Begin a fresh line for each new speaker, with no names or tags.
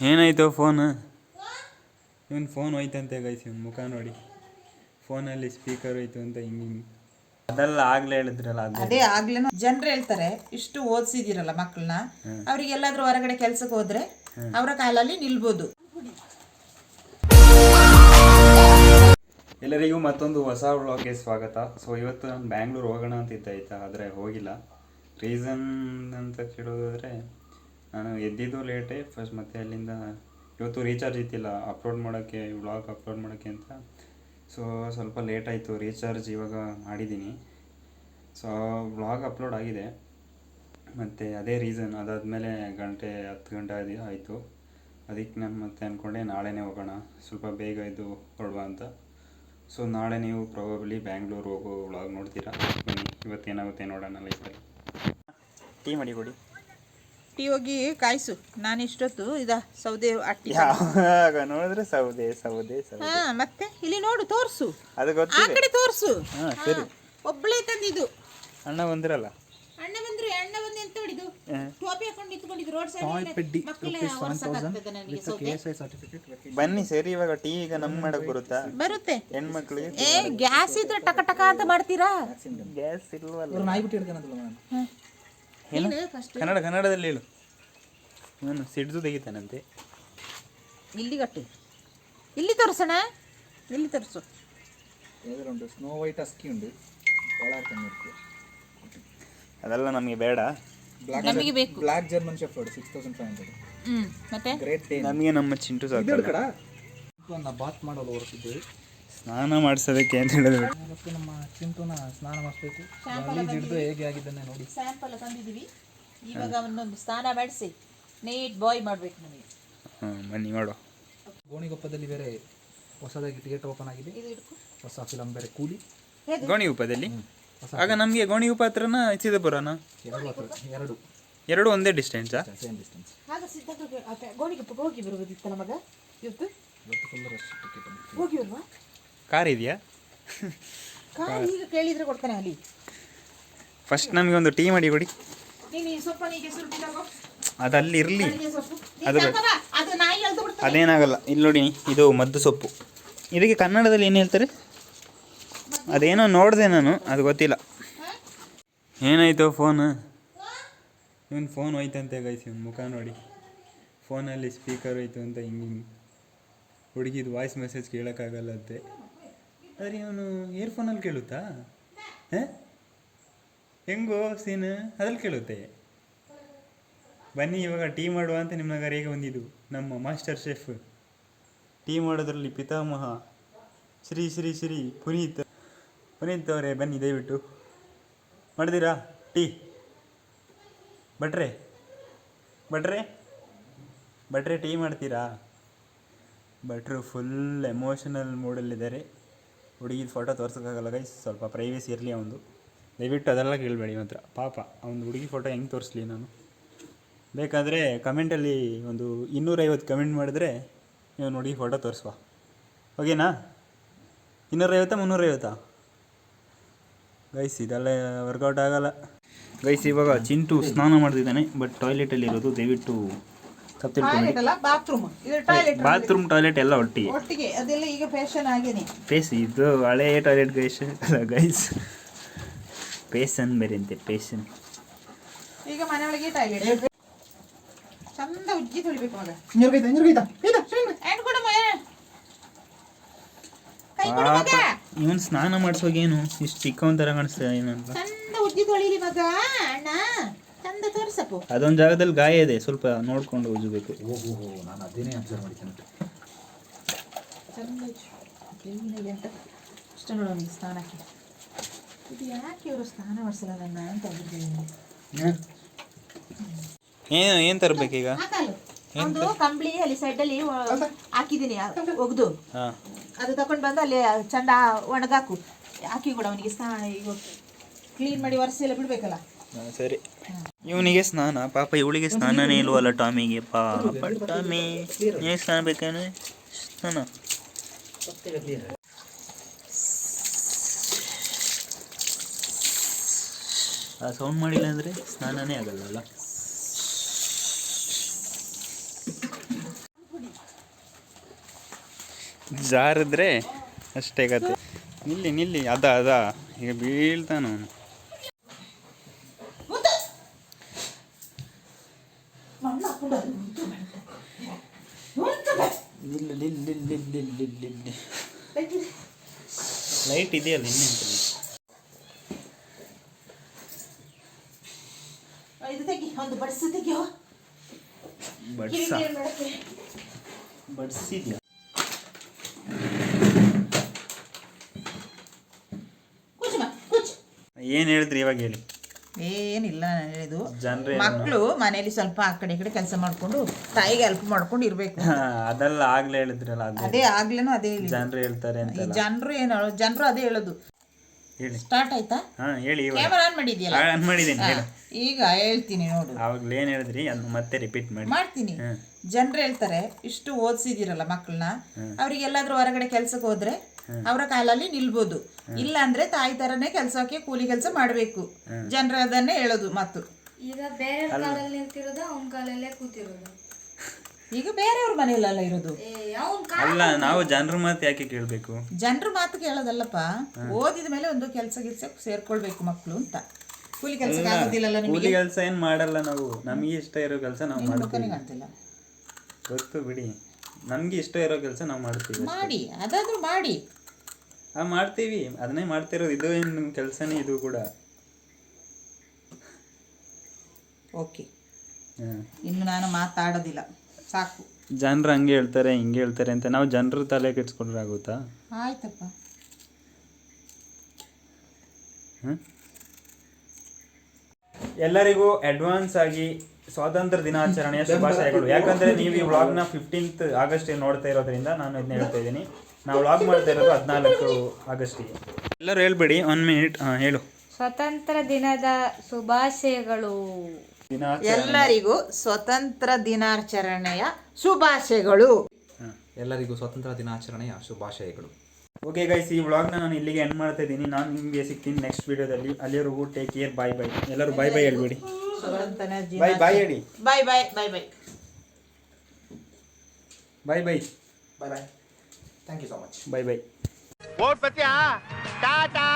ಏನಾಯ್ತು ಫೋನ್? ಇವನ್ ಫೋನ್ ಹೋಯ್ತಂತೆ ಗೈಸ್ ಇವನ್ ಮುಖ ನೋಡಿ. ಫೋನಲ್ಲಿ ಸ್ಪೀಕರ್ ಹೋಯ್ತು ಅಂತ ಹಿಂಗೆ ಹಿಂಗೆ. ಅದೆಲ್ಲ ಆಗ್ಲೇ ಹೇಳಿದ್ರಲ್ಲ ಅದು.
ಅದೇ ಆಗ್ಲೇನು ಜನರು ಹೇಳ್ತಾರೆ ಇಷ್ಟು ಓದಿಸಿದಿರಲ್ಲ ಮಕ್ಕಳನ್ನ ಅವ್ರಿಗೆ ಎಲ್ಲಾದ್ರೂ ಹೊರಗಡೆ ಕೆಲ್ಸಕ್ಕೆ ಹೋದ್ರೆ ಅವರ ಕಾಲಲ್ಲಿ ನಿಲ್ಬೋದು.
ಎಲ್ಲರಿಗೂ ಮತ್ತೊಂದು ಹೊಸ ವ್ಲಾಗ್ಗೆ ಸ್ವಾಗತ. ಸೊ ಇವತ್ತು ನಾನು ಬ್ಯಾಂಗ್ಳೂರು ಹೋಗೋಣ ಅಂತಿದ್ದೆ ಆಯ್ತಾ ಆದರೆ ಹೋಗಿಲ್ಲ. ರೀಸನ್ ಅಂತ ಕೇಳೋದಾದರೆ ನಾನು ಎದ್ದಿದ್ದು ಲೇಟೇ ಫಸ್ಟ್ ಮತ್ತೆ ಅಲ್ಲಿಂದ ಇವತ್ತು ರೀಚಾರ್ಜ್ ಇತ್ತಿಲ್ಲ ಅಪ್ಲೋಡ್ ಮಾಡೋಕ್ಕೆ ವ್ಲಾಗ್ ಅಪ್ಲೋಡ್ ಮಾಡೋಕ್ಕೆ ಅಂತ. ಸೊ ಸ್ವಲ್ಪ ಲೇಟ್ ಆಯಿತು. ರೀಚಾರ್ಜ್ ಇವಾಗ ಮಾಡಿದ್ದೀನಿ. ಸೊ ವ್ಲಾಗ್ ಅಪ್ಲೋಡ್ ಆಗಿದೆ. ಮತ್ತು ಅದೇ ರೀಸನ್ ಅದಾದಮೇಲೆ ಗಂಟೆ ಹತ್ತು ಗಂಟೆ ಆದಿ ಆಯಿತು. ಅದಕ್ಕೆ ನಾನು ಮತ್ತೆ ಅಂದ್ಕೊಂಡೆ ನಾಳೆನೇ ಹೋಗೋಣ. ಸ್ವಲ್ಪ ಬೇಗ ಇದು ಹೊರಡುವ ಅಂತ. ಸೊ ನಾಳೆ ನೀವು ಪ್ರಾಬಬ್ಲಿ ಬ್ಯಾಂಗ್ಳೂರು ಹೋಗೋ ವ್ಲಾಗ್ ನೋಡ್ತೀರಾ? ಬನ್ನಿ, ಇವತ್ತೇನಾಗುತ್ತೆ ನೋಡೋಣ ಲೈಫಲ್ಲಿ ಟೀ ಮಾಡಿ ಕೊಡಿ
ಟೀ ಹೋಗಿ ಕಾಯಿಸು. ನಾನು ಇಷ್ಟೊತ್ತು ಇದ ಸೌದೆ ಅಟ್ಟಿ
ಯಾವಾಗ ನೋಡಿದ್ರೆ ಸೌದೆ ಸೌದೆ ಸೌದೆ.
ಹಾ ಮತ್ತೆ ಇಲ್ಲಿ ನೋಡು ತೋರ್ಸು.
ಅದು
ಆ
ಗೊತ್ತಿದೆ
ಕಡೆ ತೋರ್ಸು.
ಹಾಂ ಸರಿ.
ಒಬ್ಬಳೇ ತಂದಿದ್ದು.
ಅಣ್ಣ ಬಂದಿರಲ್ಲ?
ಅಣ್ಣ ಬಂದ್ರು ಅಣ್ಣ ಬಂದು ಎಂತ ಹೊಡಿದು ಟೋಪಿ ಹಾಕೊಂಡು ನಿಂತ್ಕೊಂಡಿದ್ದು ರೋಡ್ ಸೈಡ್ ಮಕ್ಕಳ ವರ್ಷಕ್ಕಾಗ್ತದೆ ನನಗೆ ಸೌದೆ.
ಬನ್ನಿ ಸರಿ ಇವಾಗ ಟೀ ಈಗ ನಮ್ ಮಾಡಕ್ ಬರುತ್ತಾ?
ಬರುತ್ತೆ.
ಹೆಣ್ಮಕ್ಳಿಗೆ
ಏ ಗ್ಯಾಸ್ ಇದ್ರೆ ಟಕ ಟಕ ಅಂತ ಮಾಡ್ತೀರಾ?
ಗ್ಯಾಸ್ ಇಲ್ವಲ್ಲ.
ಹ. ನೀನು ಫಸ್ಟ್
ಕನ್ನಡ ಕನ್ನಡದಲ್ಲಿ ಹೇಳು. ನಾನು ಸಿಡ್ದು ತೆಗಿತಾನಂತೆ.
ಇಲ್ಲಿ ಕಟ್ಟು. ಇಲ್ಲಿ ತೋರಿಸೋಣ. ಇಲ್ಲಿ ತೋರಿಸು.
ಎದುರುಂಟು ಸ್ನೋ ವೈಟ್ ಅಸ್ಕಿ ಉಂಟು.
ಅದೆಲ್ಲ ನಮಗೆ ಬೇಡ.
ಬ್ಲಾಕ್
ನಮಗೆ ಬೇಕು.
Black German shepherd six thousand five hundred
ಹ್ಞೂ ಮತ್ತೆ?
ಗ್ರೇಟ್ ಡೇ
ನಮಗೆ ನಮ್ಮ ಚಿಂಟು ಸಾಕು.
ಕಡ? ಬಾತ್ ಮಾಡಲು ಹೊರಟಿದ್ದೆ
ಸ್ನಾನ ಮಾಡಿಸೋದಕ್ಕೆ ಅಂತ ಹೇಳಿದ್ರು?
ಇವತ್ತು ನಮ್ಮ ಚಿಂಟುನ ಸ್ನಾನ ಮಾಡಿಸ್ಬೇಕು. ಗಲೀಜ್ ಹಿಡಿದು ಹೇಗೆ ಆಗಿದ್ದಾನೆ ನೋಡಿ.
ಸ್ಯಾಂಪಲ್ ತಂದಿದ್ದೀವಿ. ಇವಾಗ ಅವನೊಂದು ಸ್ನಾನ ಮಾಡಿಸಿ ನೀಟ್ ಬಾಯ್ ಮಾಡ್ಬೇಕು ನಮಗೆ.
ಹಾಂ ಬನ್ನಿ ಮಾಡೋ.
ಗೋಣಿಗೊಪ್ಪದಲ್ಲಿ ಬೇರೆ ಹೊಸದಾಗಿ ಥಿಯೇಟರ್ ಓಪನ್ ಆಗಿದೆ.
ಇದು ಹಿಡ್ಕೊ.
ಹೊಸ ಫಿಲಂ ಬೇರೆ ಕೂಲಿ.
ಗೋಣಿ ಉಪದಲ್ಲಿ ಆಗ ನಮಗೆ ಗೋಣಿ ಉಪ ಹತ್ರನ ಸಿದ್ದಪುರನ?
ಎರಡು ಹತ್ರ ಎರಡು.
ಎರಡು ಒಂದೇ ಡಿಸ್ಟೆನ್ಸ್
ಸೇಮ್ ಡಿಸ್ಟೆನ್ಸ್
ಆಗ ಸಿದ್ಧ ಗೋಣಿಗೊಪ್ಪ ಹೋಗಿ ಬರುವುದಿತ್ತಲ್ಲ ಮಗ ಇವತ್ತು?
ಇವತ್ತು ಫುಲ್ ರಶ್ ಟಿಕೆಟ್
ಹೋಗಿ ಬರುವ?
ಕಾರ್ ಇದೆಯಾ?
ಕಾರ್ ಈಗ ಕೇಳಿದ್ರೆ ಕೊಡ್ತಾನೆ ಅಲ್ಲಿ.
ಫಸ್ಟ್ ನಮಗೆ ಒಂದು ಟೀ ಮಾಡಿ ಕೊಡಿ. ಅದು ಅಲ್ಲಿ ಇರಲಿ. ಅದು ಅದೇನಾಗಲ್ಲ. ಇಲ್ಲಿ ನೋಡಿ ಇದು ಮದ್ದು ಸೊಪ್ಪು. ಇದಕ್ಕೆ ಕನ್ನಡದಲ್ಲಿ ಏನು ಹೇಳ್ತಾರೆ? ಅದೇನೋ ನೋಡಿದೆ ನಾನು ಅದು ಗೊತ್ತಿಲ್ಲ. ಏನಾಯ್ತು ಫೋನ್? ಇವನು ಫೋನ್ ಹೋಯ್ತಂತೆ ಗೈಸ್ ಇವನು ಮುಖ ನೋಡಿ. ಫೋನಲ್ಲಿ ಸ್ಪೀಕರ್ ಹೋಯ್ತು ಅಂತ ಹಿಂಗೆ ಹಿಂಗೆ. ಹುಡುಗಿದು ವಾಯ್ಸ್ ಮೆಸೇಜ್ ಕೇಳೋಕ್ಕಾಗಲ್ಲಂತೆ ಆದರೆ ಇವನು ಇಯರ್ಫೋನಲ್ಲಿ ಕೇಳುತ್ತಾ? ಹಾಂ? ಹೆಂಗೋ ಸೀನ್, ಅದ್ರಲ್ಲಿ ಕೇಳುತ್ತೆ. ಬನ್ನಿ, ಇವಾಗ ಟೀ ಮಾಡುವ ಅಂತ ನಿಮ್ಮ ಕರೆಗೆ ಬಂದಿದ್ದು, ನಮ್ಮ ಮಾಸ್ಟರ್ ಶೆಫ್. ಟೀ ಮಾಡೋದ್ರಲ್ಲಿ ಪಿತಾಮಹ, ಶ್ರೀ ಶ್ರೀ ಶ್ರೀ ಪುನೀತ್. ಪುನೀತ್ ಅವರೇ, ಬನ್ನಿ, ದಯವಿಟ್ಟು. ಮಾಡಿದಿರಾ ಟೀ? ಬಟ್ರೆ? ಬಟ್ರೆ? ಬಟ್ರೆ ಟೀ ಮಾಡ್ತೀರಾ? ಭಟ್ರು ಫುಲ್ ಎಮೋಷನಲ್ ಮೂಡಲ್ಲಿದ್ದಾರೆ ಹುಡುಗಿದ ಫೋಟೋ ತೋರ್ಸೋಕ್ಕಾಗಲ್ಲ ಗೈಸ್ ಸ್ವಲ್ಪ ಪ್ರೈವೇಸಿ ಇರಲಿ ಅವನು ದಯವಿಟ್ಟು ಅದೆಲ್ಲ ಕೇಳಬೇಡಿ ಮಾತ್ರ. ಪಾಪ ಅವ್ನು ಹುಡುಗಿ ಫೋಟೋ ಹೆಂಗೆ ತೋರಿಸ್ಲಿ ನಾನು? ಬೇಕಾದರೆ ಕಮೆಂಟಲ್ಲಿ ಒಂದು ಇನ್ನೂರೈವತ್ತು ಕಮೆಂಟ್ ಮಾಡಿದ್ರೆ ನೀವು ಹುಡುಗಿ ಫೋಟೋ ತೋರಿಸುವ. ಓಕೆನಾ ಇನ್ನೂರೈವತ್ತಾ, ಮುನ್ನೂರೈವತ್ತಾ? ಗೈಸ್ ಇದೆಲ್ಲ ವರ್ಕೌಟ್ ಆಗಲ್ಲ. ಗೈಸ್ ಇವಾಗ ಚಿಂಟು ಸ್ನಾನ ಮಾಡ್ತಿದ್ದಾನೆ ಬಟ್ ಟಾಯ್ಲೆಟಲ್ಲಿರೋದು ದಯವಿಟ್ಟು ತಪ್ಪು ತಿಳ್ಕೊಬೇಡಿ
ಟಾಯ್ಲೆಟ್ ಅಲ್ಲ ಬಾತ್ರೂಮ್ ಇದು ಟಾಯ್ಲೆಟ್
ಬಾತ್ರೂಮ್ ಟಾಯ್ಲೆಟ್ ಎಲ್ಲ ಒಟ್ಟಿಗೆ.
ಒಟ್ಟಿಗೆ. ಅದೆಲ್ಲ ಈಗ ಫ್ಯಾಷನ್ ಆಗೇನೆ
ಪೇಸ್ ಇದು ಹಳೆ ಟಾಯ್ಲೆಟ್ ಗೈಸ್ ಗೈಸ್ ಪೇಸನ್ ಬೇರೆ ಅಂತೆ ಪೇಸನ್
ಈಗ ಮನೆಯೊಳಗೆ ಟಾಯ್ಲೆಟ್ ಚಂದ ಉಜ್ಜಿ ತೊಳಿಬೇಕು ಮಗ
ಹಿಂಗಿರ್ಗೈತ ಸುಮ್ಮನೆ
ಹ್ಯಾಂಡ್ ಕೊಡು ಮಗ. ಕೈ ಕೊಡು ಮಗ.
ಇವನ್ ಸ್ನಾನ ಮಾಡಿಸೋಗೇನು? ಇಷ್ಟು ಚಿಕ್ಕವನ್ ತರ ಕಾಣಿಸ್ತಾ ಏನಂತ
ಚಂದ ಉಜ್ಜಿ ತೊಳಿಲಿ ಮಗ ಅಣ್ಣ. ಚಂದ ತೋರಿಸಪ್ಪು.
ಅದೊಂದು ಜಾಗದಲ್ಲಿ ಗಾಯ ಇದೆ ಸ್ವಲ್ಪ ನೋಡ್ಕೊಂಡು ಉಜ್ಜಬೇಕು
ಓಹೋ ನಾನು ಅದೇನೇ ಅಬ್ಸರ್ವ್ ಮಾಡಿದ್ದೇನೆ.
ಚಂದ ಕ್ಲೀನಾಗಿ ಅಂತ ಇಷ್ಟ ನೋಡು ಅವನಿಗೆ ಸ್ನಾನಕ್ಕೆ. ಇದು ಯಾಕೆ ಇವರು ಸ್ನಾನ ಮಾಡಿಸಲ್ಲ ನನ್ನ ಅಂತ
ಏನು? ಏನು ತರಬೇಕೀಗ
ಈಗ? ಒಂದು ಕಂಬಳಿ ಅಲ್ಲಿ ಸೈಡಲ್ಲಿ ಹಾಕಿದ್ದೀನಿ ಒಗ್ದು.
ಹಾಂ.
ಅದು ತಕೊಂಡ್ ಬಂದು ಅಲ್ಲಿ ಚಂದ ಒಣಗಾಕು. ಹಾಕಿ ಕೂಡ ಅವನಿಗೆ ಸ್ನಾನ ಈಗ ಕ್ಲೀನ್ ಮಾಡಿ ಒರೆಸಿ ಎಲ್ಲ ಬಿಡ್ಬೇಕಲ್ಲ.
ಸರಿ. ಇವನಿಗೆ ಸ್ನಾನ. ಪಾಪ ಇವಳಿಗೆ ಸ್ನಾನನೇ ಇಲ್ವಲ್ಲ ಟಾಮಿಗೆ. ಪಾಪ ಟಾಮಿ ನೀನು ಸ್ನಾನ ಬೇಕಂದ್ರೆ ಸ್ನಾನ. ಆ ಸೌಂಡ್ ಮಾಡಿಲ್ಲ ಅಂದರೆ ಸ್ನಾನನೇ ಆಗಲ್ಲಲ್ಲ ಜಾರಿದ್ರೆ ಅಷ್ಟೇ ಕತೆ ನಿಲ್ಲಿ ನಿಲ್ಲಿ ಅದ ಅದ. ಈಗ ಬೀಳ್ತಾನ ಅವನು
ಮಣ್ಣು ಹಾಕ್ಬಿಡು ಅದು ಉಂಟು ಬೇಡ. ಉಂಟು ಬೇಡ.
ನಿಲ್ಲು ನಿಲ್ಲು ನಿಲ್ಲು ನಿಲ್ಲು ನಿಲ್ಲು ನಿಲ್ಲು
ಲೈಟ್ ಇದೆ.
ಲೈಟ್ ಇದೆಯಲ್ಲ ಇನ್ನೆಂತ
ಇದು ತೆಗಿ ಒಂದು ಬಡಿಸು ತೆಗಿಯೋ.
ಬಡ್ಸ? ಬಡ್ಸಿದ್ಯಾ? ಏನು ಹೇಳಿದ್ರಿ ಇವಾಗ ಹೇಳಿ?
ಏನಿಲ್ಲ ನಾನು
ಜನರೇ
ಮಕ್ಕಳು ಮನೇಲಿ ಸ್ವಲ್ಪ ಆ ಕಡೆ ಈ ಕಡೆ ಕೆಲಸ ಮಾಡ್ಕೊಂಡು ತಾಯಿಗೆ ಹೆಲ್ಪ್ ಮಾಡ್ಕೊಂಡು ಇರ್ಬೇಕು.
ಅದೆಲ್ಲ ಆಗ್ಲೇ ಹೇಳಿದ್ರಲ್ಲ ಅದೇ
ಆಗ್ಲೇನು ಅದೇ
ಜನರು ಹೇಳ್ತಾರೆ
ಜನರು ಏನು ಜನರು ಅದೇ ಹೇಳೋದು.
ಹೇಳಿ.
ಸ್ಟಾರ್ಟ್ ಆಯ್ತಾ?
ಹಾ ಹೇಳಿ ಇವಾಗ.
Camera on ಮಾಡಿದ್ಯಲ್ಲ?
ಆನ್ ಮಾಡಿದ್ದೀನಿ ಹೇಳಿ.
ಈಗ ಹೇಳ್ತೀನಿ ನೋಡು.
ಅವಾಗಲೇ ಏನು ಹೇಳಿದ್ರಿ? ಅದನ್ನ ಮತ್ತೆ ರಿಪೀಟ್ ಮಾಡಿ.
ಮಾಡ್ತೀನಿ.
ಹ್ಮ್.
ಜನರು ಹೇಳ್ತಾರೆ ಇಷ್ಟು ಓದಿಸಿದಿರಲ್ಲ ಮಕ್ಕಳನ್ನ? ಅವ್ರಿಗೆ ಎಲ್ಲಾದ್ರೂ ಹೊರಗಡೆ ಕೆಲ್ಸಕ್ಕೆ ಹೋದ್ರೆ ಅವರ ಕಾಲಲ್ಲಿ ನಿಲ್ಬೋದು. ಇಲ್ಲ ಅಂದ್ರೆ ತಾಯಿ ತರನೇ ಕೆಲ್ಸಕ್ಕೆ ಕೂಲಿ ಕೆಲಸ ಮಾಡ್ಬೇಕು. ಜನರು ಅದನ್ನೇ ಹೇಳೋದು ಮತ್ತು
ಈಗ ಬೇರೆ ಕಾಲಲ್ಲಿ ನಿಂತಿರೋದು ಅವನ ಕಾಲಲ್ಲೇ ಕೂತಿರೋದು.
ಈಗ ಬೇರೆಯವ್ರ ಮನೆಯಲ್ಲ ಇರೋದು?
ಅಲ್ಲ ನಾವು ಜನರ ಮಾತು ಯಾಕೆ ಕೇಳಬೇಕು?
ಜನರ ಮಾತು ಕೇಳೋದಲ್ಲಪ್ಪ. ಓದಿದ ಮೇಲೆ ಒಂದು ಕೆಲಸ ಗಿಲ್ಸ ಸೇರ್ಕೊಳ್ಬೇಕು ಮಕ್ಕಳು ಅಂತ. ಕೂಲಿ ಕೆಲಸ ಆಗೋದಿಲ್ಲಲ್ಲ ನಿಮಗೆ?
ಕೂಲಿ ಕೆಲಸ ಏನು ಮಾಡಲ್ಲ ನಾವು. ನಮಗೆ ಇಷ್ಟ ಇರೋ ಕೆಲಸ ನಾವು ಮಾಡ್ತೀವಿ. ಗೊತ್ತು ಬಿಡಿ. ನಮಗೆ ಇಷ್ಟ ಇರೋ ಕೆಲಸ ನಾವು ಮಾಡ್ತೀವಿ
ಮಾಡಿ ಅದಾದ್ರೂ ಮಾಡಿ.
ಆ ಮಾಡ್ತೀವಿ. ಅದನ್ನೇ ಮಾಡ್ತಿರೋದು. ಇದು ಏನು ಕೆಲಸನೇ ಇದು ಕೂಡ.
ಓಕೆ.
ಹ್ಮ್.
ಇನ್ನು ನಾನು ಮಾತಾಡೋದಿಲ್ಲ. ಸಾಕು.
ಜನರು ಹಂಗೆ ಹೇಳ್ತಾರೆ ಹಿಂಗೆ ಹೇಳ್ತಾರೆ ಅಂತ ನಾವು ಜನರ ತಲೆ ಕೆಡ್ಸ್ಕೊಂಡ್ರೆ ಆಗುತ್ತಾ?
ಆಯ್ತಪ್ಪ.
ಹ್ಮ್? ಎಲ್ಲರಿಗೂ ಅಡ್ವಾನ್ಸ್ ಆಗಿ ಸ್ವಾತಂತ್ರ್ಯ ದಿನಾಚರಣೆಯ ಶುಭಾಶಯಗಳು. ಯಾಕಂದ್ರೆ ನೀವು ಈ ವ್ಲಾಗ್ನ ಫಿಫ್ಟೀನ್ತ್ ಆಗಸ್ಟ್ ನೋಡ್ತಾ ಇರೋದ್ರಿಂದ ನಾನು ಇದನ್ನ ಹೇಳ್ತಾ ಇದ್ದೀನಿ. ನಾವು ವ್ಲಾಗ್ ಮಾಡ್ತಾ ಇರೋದು ಹದಿನಾಲ್ಕು ಆಗಸ್ಟಿಗೆ. ಎಲ್ಲರೂ ಹೇಳ್ಬೇಡಿ ಒನ್ ಮಿನಿಟ್ ಹೇಳು.
ಸ್ವತಂತ್ರ ದಿನದ ಶುಭಾಶಯಗಳು.
ಎಲ್ಲರಿಗೂ ಸ್ವತಂತ್ರ ದಿನಾಚರಣೆಯ ಶುಭಾಶಯಗಳು.
ಎಲ್ಲರಿಗೂ ಸ್ವತಂತ್ರ ದಿನಾಚರಣೆಯ ಶುಭಾಶಯಗಳು.
ಓಕೆ ಗೈಸ್ ಈ ವ್ಲಾಗ್ನ ನಾನು ಇಲ್ಲಿಗೆ ಎಂಡ್ ಮಾಡ್ತಾ ಇದ್ದೀನಿ. ನಾನು ನಿಮಗೆ ಸಿಗ್ತೀನಿ ನೆಕ್ಸ್ಟ್ ವಿಡಿಯೋದಲ್ಲಿ ಅಲ್ಲಿವರೆಗೂ ಟೇಕ್ ಕೇರ್ ಬಾಯ್ ಬೈ ಎಲ್ಲರೂ ಬೈ ಬೈ ಹೇಳ್ಬಿಡಿ. ಬೈ ಬಾಯ್ ಹೇಳಿ.
Bye bye bye bye
bye bye
bye bye thank you so much
bye bye
vote ಪತ್ಯಾ ಟಾಟಾ.